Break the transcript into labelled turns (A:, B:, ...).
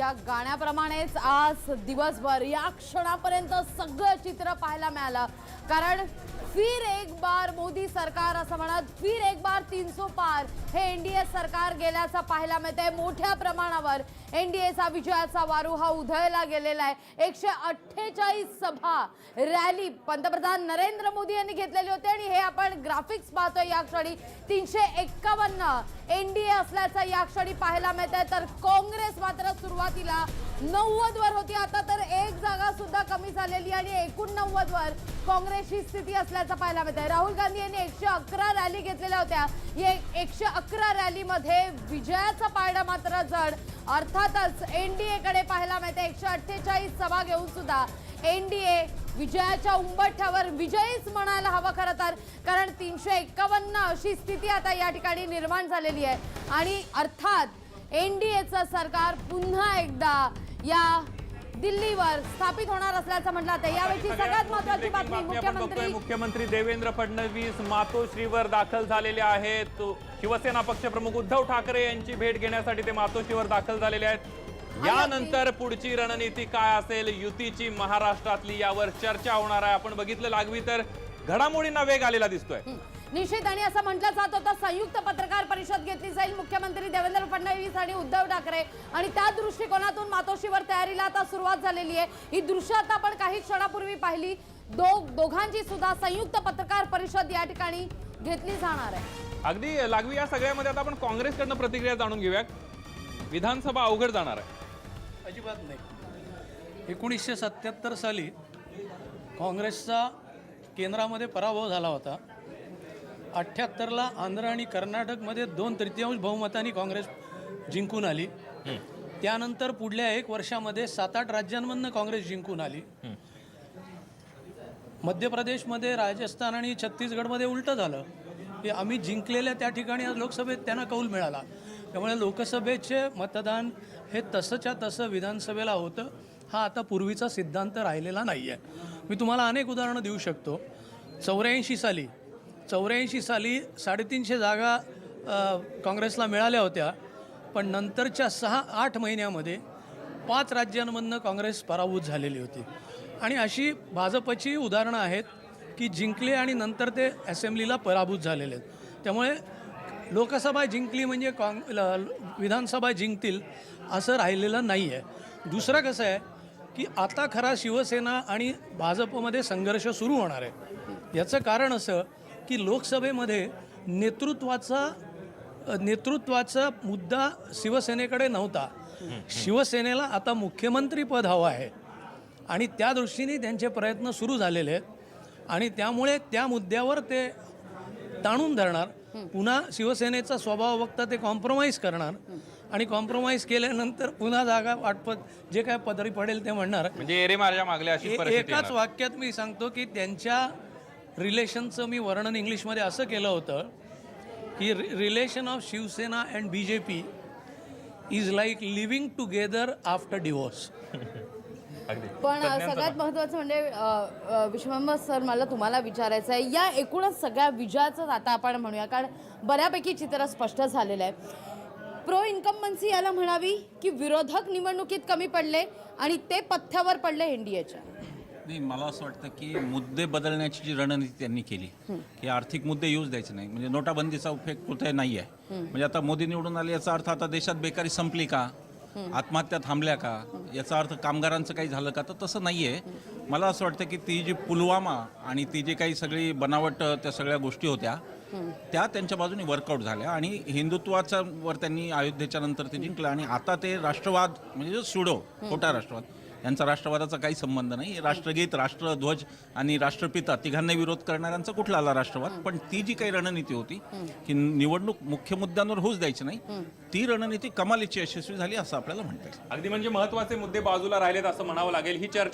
A: या गाण्याप्रमाणेच आज दिवसभर या क्षणापर्यंत सगळं चित्र पाहायला मिळालं. कारण फिर एक बार मोदी सरकार असं म्हणत फिर एक बार तीनसो पार. हे एनडीए सरकार गेल्याचं पाहायला मिळतंय. मोठ्या प्रमाणावर एनडीएचा विजयाचा वारू हा उधळला गेलेला आहे. एकशे अठ्ठेचाळीस सभा रॅली पंतप्रधान नरेंद्र मोदी यांनी घेतलेली होती आणि हे आपण ग्राफिक्स पाहतोय या क्षणी. तीनशे एक्कावन्न एनडीए असल्याचं या क्षणी पाहायला मिळत आहे तर काँग्रेस मात्र सुरुवातीला नव्वद वर होती. आता तर एक जागा सुद्धा कमी झालेली आणि एकूण नव्वद वर काँग्रेसची स्थिती असल्या असल्याचं पाहायला मिळत आहे राहुल गांधी यांनी एकशे अकरा रॅली घेतलेल्या होत्या. या एकशे अकरा रॅलीमध्ये विजयाचा पारडा मात्र जड. अर्थातच एनडीए कडे पाहायला मिळते एकशे अठ्ठेचाळीस सभा घेऊन सुद्धा एनडीए विजयाच्या उंबरठ्यावर विजयीच म्हणायला हवं खरं तर. कारण तीनशे एक्कावन्न अशी स्थिती आता या ठिकाणी निर्माण झालेली आहे. आणि अर्थात एनडीएचं सरकार पुन्हा एकदा या दिल्लीवर स्थापित होणार असल्याचं म्हटलं जातं. यावेळी सगळ्यात महत्वाची बातमी मुख्यमंत्री
B: मुख्यमंत्री देवेंद्र फडणवीस मातोश्रीवर दाखल झालेले आहेत. शिवसेना पक्षप्रमुख उद्धव ठाकरे यांची भेट घेण्यासाठी ते मातोश्रीवर दाखल झालेले आहेत. यानंतर पुढची रणनीती काय असेल? युतीची महाराष्ट्रातली यावर चर्चा होणार आहे. आपण बघितलं लागवी तर घडामोडींना वेग आलेला दिसतोय.
A: निश्चित आणि असं म्हटलं जात होतं संयुक्त पत्रकार परिषद घेतली जाईल. मुख्यमंत्री देवेंद्र फडणवीस आणि उद्धव ठाकरे. आणि त्या दृष्टिकोनातून मातोश्रीवर तयारीला आता सुरुवात झालेली आहे. ही दृश्य आता आपण काही क्षणापूर्वी पाहिली. दो दोघांची सुद्धा संयुक्त पत्रकार परिषद या ठिकाणी घेतली जाणार आहे.
B: अगदी लागवी या सगळ्यामध्ये आता आपण काँग्रेसकडनं प्रतिक्रिया जाणून घेऊया विधानसभा अवघड जाणार आहे.
C: अजिबात नाही. एकोणीसशे सत्याहत्तर साली काँग्रेसचा केंद्रामध्ये पराभव झाला होता. अठ्ठ्याहत्तरला आंध्र आणि कर्नाटकमध्ये दोन तृतीयांश बहुमतांनी काँग्रेस जिंकून आली. त्यानंतर पुढल्या एक वर्षामध्ये सात आठ राज्यांमधनं काँग्रेस जिंकून आली. मध्य प्रदेशमध्ये राजस्थान आणि छत्तीसगडमध्ये उलटं झालं की आम्ही जिंकलेल्या त्या ठिकाणी आज लोकसभेत त्यांना कौल मिळाला. त्यामुळे लोकसभेचे मतदान हे तसंच्या तसं विधानसभेला होतं. हा आता पूर्वीचा सिद्धांत राहिलेला नाही आहे मी तुम्हाला अनेक उदाहरणं देऊ शकतो. चौऱ्याऐंशी साली चौऱ्याऐंशी साली साडेतीनशे जागा काँग्रेसला मिळाल्या होत्या. पण नंतरच्या सहा आठ महिन्यामध्ये पाच राज्यांमधनं काँग्रेस पराभूत झालेली होती. आणि अशी भाजपची उदाहरणं आहेत की जिंकले आणि नंतर ते असेंब्लीला पराभूत झालेले आहेत. त्यामुळे लोकसभा जिंकली म्हणजे काँग ल- विधानसभा जिंकतील असं राहिलेलं नाही आहे दुसरं कसं आहे की आता खरा शिवसेना आणि भाजपमध्ये संघर्ष सुरू होणार आहे. याचं कारण असं की लोकसभेमध्ये नेतृत्वाचा नेतृत्वाचा मुद्दा शिवसेनेकडे नव्हता. शिवसेनेला आता मुख्यमंत्री पद हवं आहे. आणि त्या दृष्टीने त्यांचे प्रयत्न सुरू झालेले आहेत. आणि त्यामुळे त्या मुद्द्यावर ते ताणून धरणार. पुन्हा शिवसेनेचा स्वभाव बघता ते कॉम्प्रोमाइज करणार. आणि कॉम्प्रोमाइज केल्यानंतर पुन्हा जागा वाटपत जे काय पदरी पडेल ते म्हणणार.
B: म्हणजे
C: एकाच. वाक्यात मी सांगतो की त्यांच्या रिलेशनचं मी वर्णन इंग्लिशमध्ये असं केलं होतं की relation of Shivsena and B J P is like living together after divorce.
A: पण सगळ्यात महत्वाचं म्हणजे विश्वंभर सर मला तुम्हाला विचारायचं आहे. या एकूणच सगळ्या विजयाचं आता आपण म्हणूया कारण बऱ्यापैकी चित्र स्पष्ट झालेलं आहे. प्रो इन्कम्बन्सी याला म्हणावी की विरोधक निवडणुकीत कमी पडले आणि ते पथ्यावर पडले एनडीएच्या
D: नाही मला असं वाटतं की मुद्दे बदलण्याची जी रणनीती त्यांनी केली की आर्थिक मुद्दे यूज द्यायचे नाही. म्हणजे नोटाबंदीचा उपयोग कुठे नाही आहे म्हणजे आता मोदी निवडून आले याचा अर्थ आता देशात बेकारी संपली का? आत्महत्या थांबल्या का? याचा अर्थ कामगारांचं काही झालं का? तर तसं नाही आहे मला असं वाटतं की ती जी पुलवामा आणि ती जी काही सगळी बनावट त्या सगळ्या गोष्टी होत्या त्या त्यांच्या बाजूने वर्कआउट झाल्या आणि हिंदुत्वाचा वर त्यांनी अयोध्येच्या नंतर ते जिंकलं आणि आता ते राष्ट्रवाद म्हणजे सुडो खोटा राष्ट्रवाद यांचा राष्ट्रवादाचा काही संबंध नाही. राष्ट्रगीत राष्ट्रध्वज आणि राष्ट्रपिता तिघांना विरोध करणाऱ्यांचा कुठला आला राष्ट्रवाद? पण ती जी काही रणनीती होती की निवडणूक मुख्य मुद्द्यांवर होऊच द्यायची नाही ती रणनीती कमालीची यशस्वी झाली असं आपल्याला म्हणता येईल.
B: अगदी म्हणजे महत्त्वाचे मुद्दे बाजूला राहिलेत असं म्हणावं लागेल. ही चर्चा